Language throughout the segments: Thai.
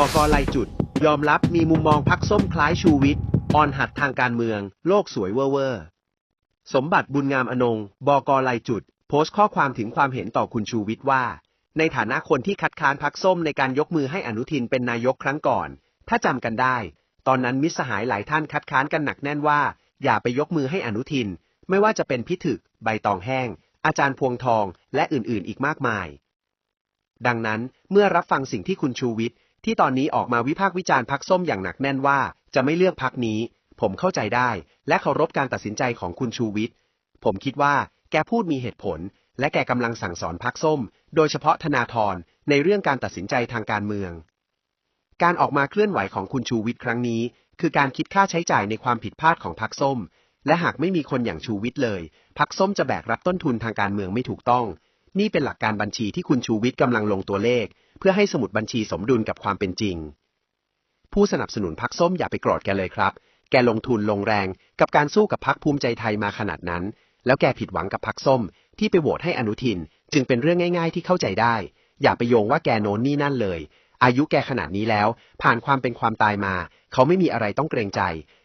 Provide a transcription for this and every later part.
บอกอไลจุด ยอมรับมีมุมมองพักส้มคล้ายชูวิทย์ออนหัดทางการเมือง โลกสวยเวอร์เวอร์สมบัติบุญงามอนงบอกอไลจุด โพสต์ข้อความถึงความเห็นต่อคุณชูวิทย์ว่า ในฐานะคนที่คัดค้านพักส้มในการยกมือให้อนุทินเป็นนายกครั้งก่อน ถ้าจำกันได้ ตอนนั้นมิสหายหลายท่านคัดค้านกันหนักแน่นว่า อย่าไปยกมือให้อนุทิน ไม่ว่าจะเป็นพิถึก ใบตองแห้ง อาจารย์พวงทอง และอื่นๆ อีกมากมาย ดังนั้นเมื่อรับฟังสิ่งที่คุณชูวิทย์ที่ตอนนี้ออกมาวิพากษ์วิจารณ์พักส้มอย่างหนักแน่นว่า จะไม่เลือกพักนี้ ผมเข้าใจได้ และเคารพการตัดสินใจของคุณชูวิทย์ผมคิดว่าแกพูดมีเหตุผล และแกกำลังสั่งสอนพักส้ม โดยเฉพาะธนาธรในเรื่องการตัดสินใจทางการเมือง การออกมาเคลื่อนไหวของคุณชูวิทย์ครั้งนี้ คือการคิดค่าใช้จ่ายในความผิดพลาดของพักส้ม และหากไม่มีคนอย่างชูวิทย์เลยพักส้มจะแบกรับต้นทุนทางการเมืองไม่ถูกต้อง นี่เป็นหลักการบัญชีที่คุณชูวิทย์กำลังลงตัวเลข เพื่อให้สมุดบัญชีสมดุลกับความเป็นจริง ผู้สนับสนุนพักส้มอย่าไปโกรธแกเลยครับ แกลงทุนลงแรงกับการสู้กับพักภูมิใจไทยมาขนาดนั้น แล้วแกผิดหวังกับพักส้ม ที่ไปโหวตให้อนุทิน จึงเป็นเรื่องง่ายๆที่เข้าใจได้ อย่าไปโยงว่าแกโน้นนี่นั่นเลย อายุแกขนาดนี้แล้ว ผ่านความเป็นความตายมา เขาไม่มีอะไรต้องเกรงใจ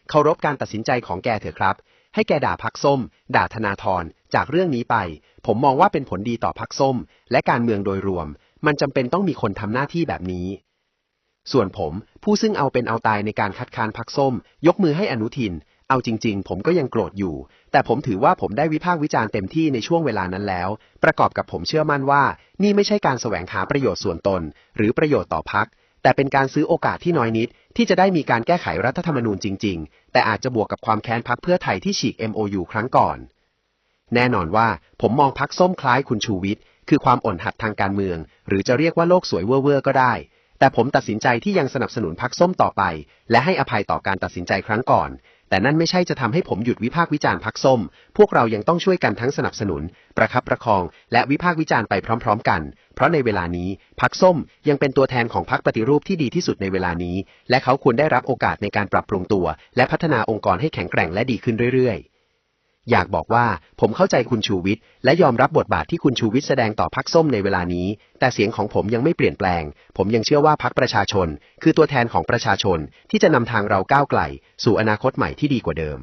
เคารพการตัดสินใจของแกเถอะครับ ให้แกด่าพักส้ม ด่าธนาธรจากเรื่องนี้ไป ผมมองว่าเป็นผลดีต่อพักส้ม และการเมืองโดยรวม มันจำเป็นต้องมีคนทำหน้าที่แบบนี้ ส่วนผมผู้ซึ่งเอาเป็นเอาตายในการคัดค้านพักส้ม ยกมือให้อนุทิน เอาจริง ๆ ผมก็ยังโกรธอยู่ แต่ผมถือว่าผมได้วิพากษ์วิจารณ์เต็มที่ในช่วงเวลานั้นแล้ว ประกอบกับผมเชื่อมั่นว่า นี่ไม่ใช่การแสวงหาประโยชน์ส่วนตน หรือประโยชน์ต่อพักแต่เป็นการซื้อโอกาสที่น้อยนิด ที่จะได้มีการแก้ไขรัฐธรรมนูญจริง ๆ แต่อาจจะบวกกับความแค้นพักเพื่อไทยที่ฉีก MOU ครั้งก่อน แน่นอนว่าผมมองพักส้มคล้ายคุณชูวิทย์คือความอ่อนหัดทางการเมือง หรือจะเรียกว่าโลกสวยเว่อร์ก็ได้ แต่ผมตัดสินใจที่ยังสนับสนุนพักส้มต่อไป และให้อภัยต่อการตัดสินใจครั้งก่อน แต่นั่นไม่ใช่จะทำให้ผมหยุดวิพากษ์วิจารณ์พักส้ม พวกเรายังต้องช่วยกันทั้งสนับสนุน ประคับประคอง และวิพากษ์วิจารณ์ไปพร้อม ๆ กัน เพราะในเวลานี้พักส้มยังเป็นตัวแทนของพักปฏิรูปที่ดีที่สุดในเวลานี้ และเขาควรได้รับโอกาสในการปรับปรุงตัว และพัฒนาองค์กรให้แข็งแกร่งและดีขึ้นเรื่อยๆ อยากบอกว่าผมเข้าใจคุณชูวิทย์และยอมรับบทบาทที่คุณชูวิทย์แสดงต่อพักส้มในเวลานี้ แต่เสียงของผมยังไม่เปลี่ยนแปลง ผมยังเชื่อว่าพักประชาชน คือตัวแทนของประชาชนที่จะนำทางเราก้าวไกล สู่อนาคตใหม่ที่ดีกว่าเดิม